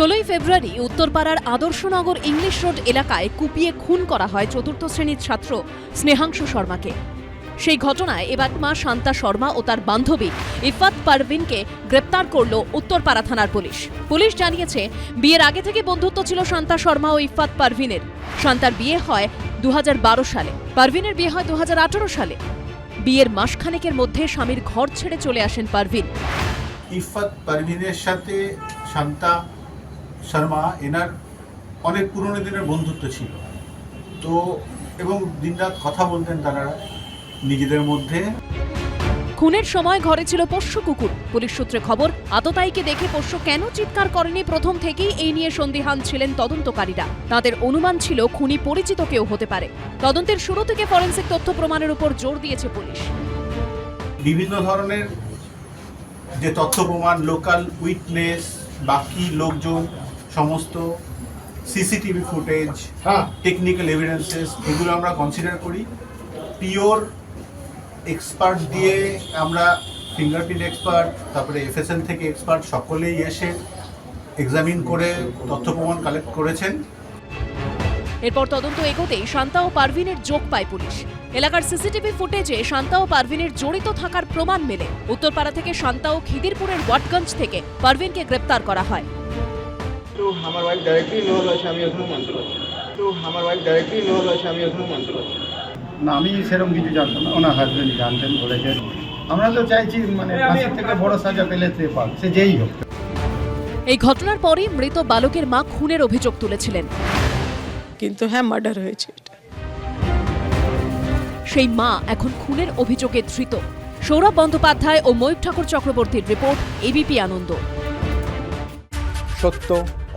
ষোলোই ফেব্রুয়ারি উত্তরপাড়ার আদর্শনগর ইংলিশ রোড এলাকায় কুপিয়ে খুন করা হয় চতুর্থ শ্রেণির ছাত্র স্নেহাংশু শর্মাকে। সেই ঘটনায় এবার মা শান্তা শর্মা ও তার বান্ধবী ইফাত পারভিনকে গ্রেপ্তার করল উত্তরপাড়া থানার পুলিশ। পুলিশ জানিয়েছে, বিয়ের আগে থেকে বন্ধুত্ব ছিল শান্তা শর্মা ও ইফাত পারভিনের। শান্তার বিয়ে হয় দু হাজার বারো সালে, পারভিনের বিয়ে হয় দু হাজার আঠেরো সালে। বিয়ের মাসখানেকের মধ্যে স্বামীর ঘর ছেড়ে চলে আসেন পারভিন। ইফাত পারভিনের সাথে শান্তা শর্মা এনার অনেক পুরনো দিনের বন্ধুত্ব ছিল। তো এবং দিনরাত কথা বলতেন তারা নিজেদের মধ্যে। খুনের সময় ঘরে ছিল পোষ্য কুকুর। পুলিশ সূত্রে খবর আততায়ীকে দেখে পোষ্য কেন চিৎকার করেনি? প্রথম থেকেই এই নিয়ে সন্দিহান ছিলেন তদন্তকারীরা। তাদের অনুমান ছিল খুনি পরিচিত কেউ হতে পারে। তদন্তের শুরু থেকে ফরেন্সিক তথ্য প্রমাণের উপর জোর দিয়েছে পুলিশ। বিভিন্ন ধরনের যে তথ্য প্রমাণ লোকাল উইটনেস বাকি লোকজন সমস্ত সিসিটিভি ফুটেজ টেকনিক্যাল এভিডেন্সেস এগুলো আমরা কনসিডার করি। পিওর এক্সপার্ট দিয়ে আমরা ফিঙ্গারপ্রিন্ট এক্সপার্ট তারপরে এফএসএল থেকে এক্সপার্ট সকলেই এসে এক্সামিন করে তথ্য প্রমাণ কালেক্ট করেছেন। এরপর তদন্ত এগোতেই শান্তা ও পারভিনের যোগ পায় পুলিশ। এলাকার সিসিটিভি ফুটেজে শান্তা ও পারভিনের জড়িত থাকার প্রমাণ মেলে। উত্তরপাড়া থেকে শান্তা ও খিদিরপুরের ওয়াটগঞ্জ থেকে পারভিনকে গ্রেপ্তার করা হয়। তো আমার ওয়াইফ ডাইরেক্টলি ইনভলভ আছে আমি এখনও মানতে পারছি তো আমার ওয়াইফ ডাইরেক্টলি ইনভলভ আছে আমি এখনও মানতে পারছি না। আমি সেরকম কিছু জানতাম না ওনার হাজবেন্ড জানতেন বলেছেন। আমরা তো চাইছি মানে ফাঁসির থেকে বড় সাজা পেলে সে পাক সে যেই হোক। এই ঘটনার পরই মৃত বালকের মা খুনের অভিযোগ তুলেছিলেন। কিন্তু হ্যাঁ মার্ডার হয়েছে এটা। সেই মা এখন খুনের অভিযোগে ধৃত। সৌরভ বন্দ্যোপাধ্যায় ও ময়ূর ঠাকুর চক্রবর্তীর রিপোর্ট এবিপি আনন্দ। সত্য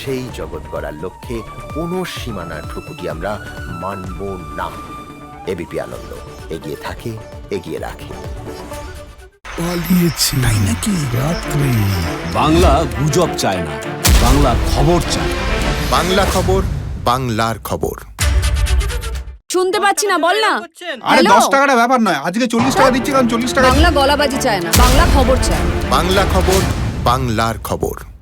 সেই জগৎ গড়ার লক্ষ্যে কোনো সীমানার ঠুকুটি আমরা মানব না। এবিপি আনন্দ এগিয়ে থাকে এগিয়ে রাখে। পালিয়েছে। তাই নাকি? রাত্রে। বাংলা গুজব চায় না বাংলা খবর চায় বাংলা খবর বাংলার খবর। শুনতে পাচ্ছি না বল না। আরে? দশ টাকাটা ব্যাপার নয় আজকে চল্লিশ টাকা দিচ্ছি কারণ চল্লিশ টাকা বাংলা গলাবাজি চায় না বাংলা খবর চায় বাংলা খবর বাংলার খবর।